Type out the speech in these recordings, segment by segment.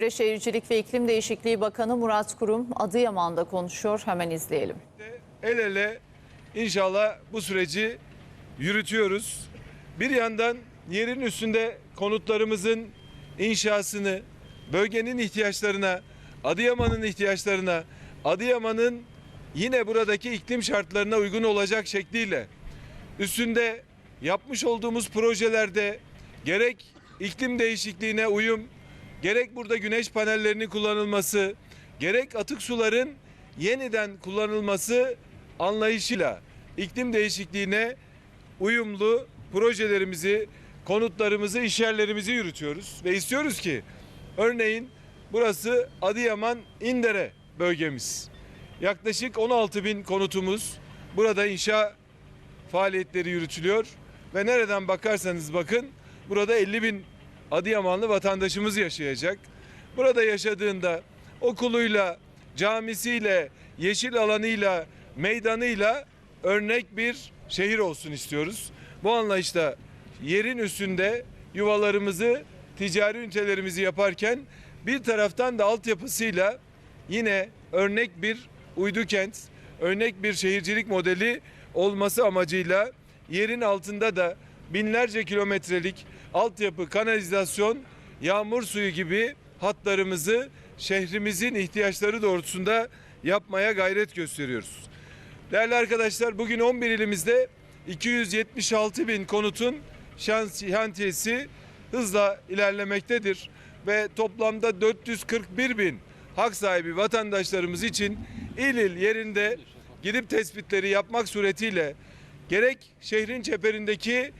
Çevre Şehircilik ve İklim Değişikliği Bakanı Murat Kurum Adıyaman'da konuşuyor. Hemen izleyelim. el ele inşallah bu süreci yürütüyoruz. Bir yandan yerin üstünde konutlarımızın inşasını, bölgenin ihtiyaçlarına, Adıyaman'ın ihtiyaçlarına, Adıyaman'ın yine buradaki iklim şartlarına uygun olacak şekliyle üstünde yapmış olduğumuz projelerde gerek iklim değişikliğine uyum, gerek burada güneş panellerinin kullanılması, gerek atık suların yeniden kullanılması anlayışıyla iklim değişikliğine uyumlu projelerimizi, konutlarımızı, işyerlerimizi yürütüyoruz ve istiyoruz ki örneğin burası Adıyaman İndere bölgemiz. Yaklaşık 16 bin konutumuz burada inşa faaliyetleri yürütülüyor ve nereden bakarsanız bakın burada 50 bin Adıyamanlı vatandaşımız yaşayacak. Burada yaşadığında okuluyla, camisiyle, yeşil alanıyla, meydanıyla örnek bir şehir olsun istiyoruz. Bu anlayışta yerin üstünde yuvalarımızı, ticari ünitelerimizi yaparken bir taraftan da altyapısıyla yine örnek bir uydu kent, örnek bir şehircilik modeli olması amacıyla yerin altında da binlerce kilometrelik altyapı, kanalizasyon, yağmur suyu gibi hatlarımızı şehrimizin ihtiyaçları doğrultusunda yapmaya gayret gösteriyoruz. Değerli arkadaşlar bugün 11 ilimizde 276 bin konutun şantiyesi hızla ilerlemektedir ve toplamda 441 bin hak sahibi vatandaşlarımız için il il yerinde gidip tespitleri yapmak suretiyle gerek şehrin çeperindeki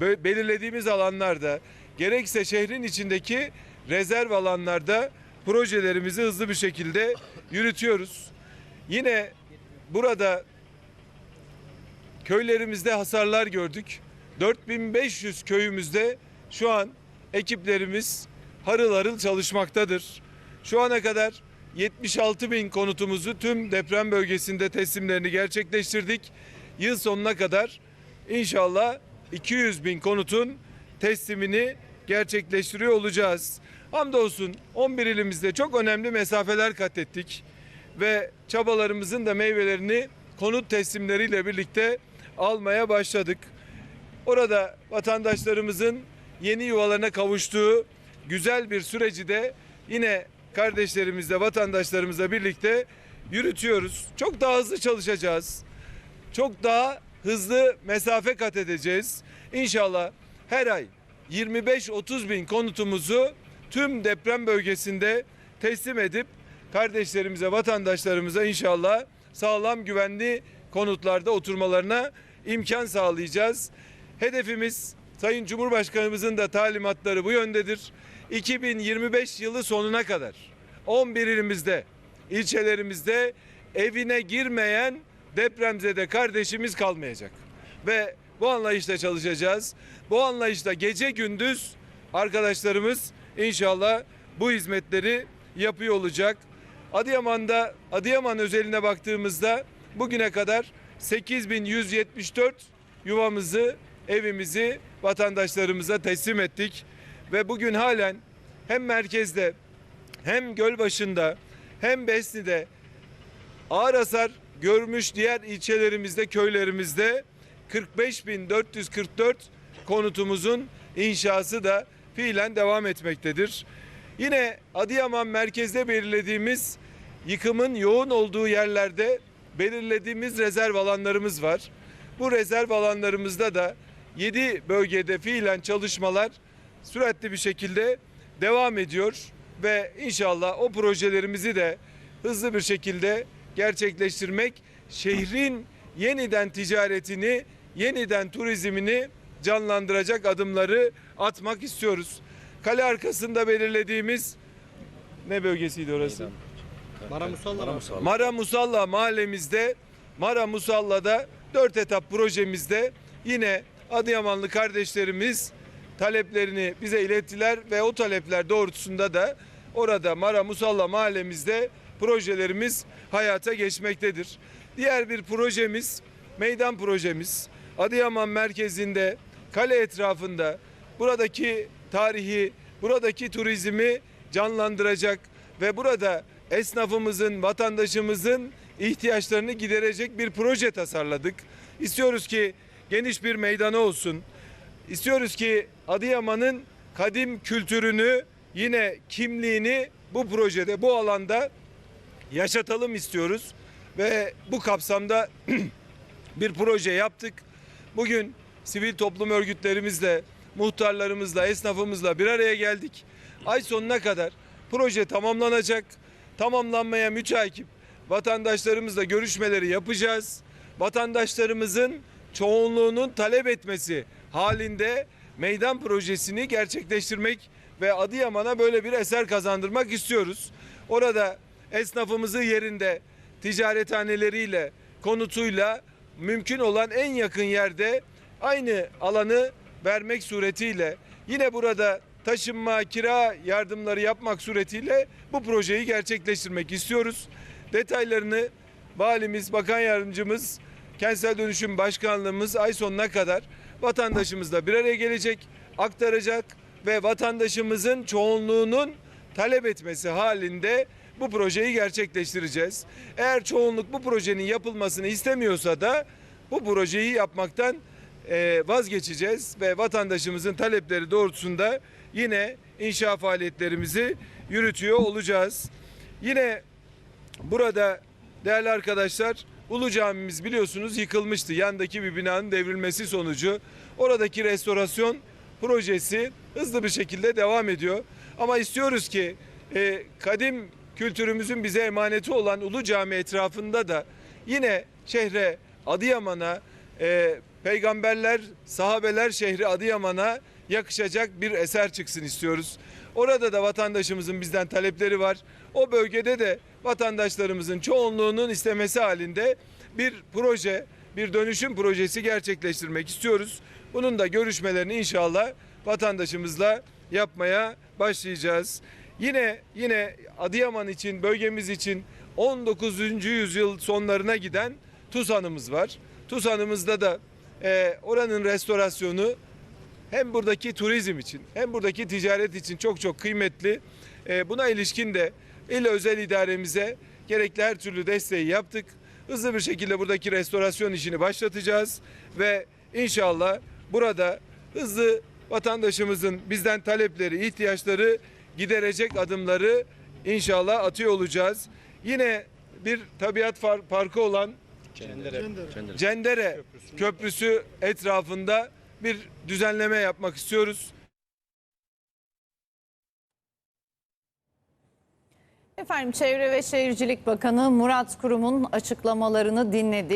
belirlediğimiz alanlarda gerekse şehrin içindeki rezerv alanlarda projelerimizi hızlı bir şekilde yürütüyoruz. Yine burada köylerimizde hasarlar gördük. 4500 köyümüzde şu an ekiplerimiz harıl harıl çalışmaktadır. Şu ana kadar 76 bin konutumuzu tüm deprem bölgesinde teslimlerini gerçekleştirdik. Yıl sonuna kadar inşallah 200 bin konutun teslimini gerçekleştiriyor olacağız. Hamdolsun 11 ilimizde çok önemli mesafeler kat ettik ve çabalarımızın da meyvelerini konut teslimleriyle birlikte almaya başladık. Orada vatandaşlarımızın yeni yuvalarına kavuştuğu güzel bir süreci de yine kardeşlerimizle, vatandaşlarımızla birlikte yürütüyoruz. Çok daha hızlı çalışacağız. Çok daha hızlı mesafe kat edeceğiz. İnşallah her ay 25-30 bin konutumuzu tüm deprem bölgesinde teslim edip kardeşlerimize, vatandaşlarımıza inşallah sağlam güvenli konutlarda oturmalarına imkan sağlayacağız. Hedefimiz Sayın Cumhurbaşkanımızın da talimatları bu yöndedir. 2025 yılı sonuna kadar 11 ilimizde, ilçelerimizde evine girmeyen depremzede kardeşimiz kalmayacak. Ve bu anlayışla çalışacağız. Bu anlayışla gece gündüz arkadaşlarımız inşallah bu hizmetleri yapıyor olacak. Adıyaman'da Adıyaman özeline baktığımızda bugüne kadar 8174 yuvamızı, evimizi vatandaşlarımıza teslim ettik ve bugün halen hem merkezde hem Gölbaşı'nda hem Besni'de ağır hasar görmüş diğer ilçelerimizde, köylerimizde 45.444 konutumuzun inşası da fiilen devam etmektedir. Yine Adıyaman merkezde belirlediğimiz yıkımın yoğun olduğu yerlerde belirlediğimiz rezerv alanlarımız var. Bu rezerv alanlarımızda da 7 bölgede fiilen çalışmalar süratli bir şekilde devam ediyor ve inşallah o projelerimizi de hızlı bir şekilde gerçekleştirmek şehrin yeniden ticaretini, yeniden turizmini canlandıracak adımları atmak istiyoruz. Kale arkasında belirlediğimiz ne bölgesiydi orası? Mara Musalla. Mara Musalla. Mara Musalla mahallemizde Mara Musalla'da dört etap projemizde yine Adıyamanlı kardeşlerimiz taleplerini bize ilettiler ve o talepler doğrultusunda da orada Mara Musalla mahallemizde projelerimiz hayata geçmektedir. Diğer bir projemiz meydan projemiz. Adıyaman merkezinde kale etrafında buradaki tarihi, buradaki turizmi canlandıracak ve burada esnafımızın, vatandaşımızın ihtiyaçlarını giderecek bir proje tasarladık. İstiyoruz ki geniş bir meydanı olsun. İstiyoruz ki Adıyaman'ın kadim kültürünü yine kimliğini bu projede, bu alanda yaşatalım istiyoruz. Ve bu kapsamda bir proje yaptık. Bugün sivil toplum örgütlerimizle, muhtarlarımızla, esnafımızla bir araya geldik. Ay sonuna kadar proje tamamlanacak. Tamamlanmaya müteakip vatandaşlarımızla görüşmeleri yapacağız. Vatandaşlarımızın çoğunluğunun talep etmesi halinde meydan projesini gerçekleştirmek ve Adıyaman'a böyle bir eser kazandırmak istiyoruz. Orada esnafımızı yerinde ticarethaneleriyle, konutuyla mümkün olan en yakın yerde aynı alanı vermek suretiyle yine burada taşınma, kira yardımları yapmak suretiyle bu projeyi gerçekleştirmek istiyoruz. Detaylarını valimiz, bakan yardımcımız, kentsel dönüşüm başkanlığımız ay sonuna kadar vatandaşımızla bir araya gelecek, aktaracak ve vatandaşımızın çoğunluğunun talep etmesi halinde bu projeyi gerçekleştireceğiz. Eğer çoğunluk bu projenin yapılmasını istemiyorsa da bu projeyi yapmaktan e, vazgeçeceğiz ve vatandaşımızın talepleri doğrultusunda yine inşa faaliyetlerimizi yürütüyor olacağız. Yine burada değerli arkadaşlar Ulu Camimiz biliyorsunuz yıkılmıştı. Yandaki bir binanın devrilmesi sonucu oradaki restorasyon projesi hızlı bir şekilde devam ediyor. Ama istiyoruz ki e, kadim kültürümüzün bize emaneti olan Ulu Cami etrafında da yine şehre Adıyaman'a e, peygamberler, sahabeler şehri Adıyaman'a yakışacak bir eser çıksın istiyoruz. Orada da vatandaşımızın bizden talepleri var. O bölgede de vatandaşlarımızın çoğunluğunun istemesi halinde bir proje, bir dönüşüm projesi gerçekleştirmek istiyoruz. Bunun da görüşmelerini inşallah vatandaşımızla yapmaya başlayacağız. Yine yine Adıyaman için, bölgemiz için 19. yüzyıl sonlarına giden Tuzhan'ımız var. Tuzhan'ımızda da e, oranın restorasyonu hem buradaki turizm için hem buradaki ticaret için çok çok kıymetli. E, buna ilişkin de il özel idaremize gerekli her türlü desteği yaptık. Hızlı bir şekilde buradaki restorasyon işini başlatacağız ve inşallah burada hızlı vatandaşımızın bizden talepleri, ihtiyaçları giderecek adımları inşallah atıyor olacağız. Yine bir tabiat far- parkı olan Cendere. Cendere Köprüsü etrafında bir düzenleme yapmak istiyoruz. Efendim Çevre ve Şehircilik Bakanı Murat Kurum'un açıklamalarını dinledik.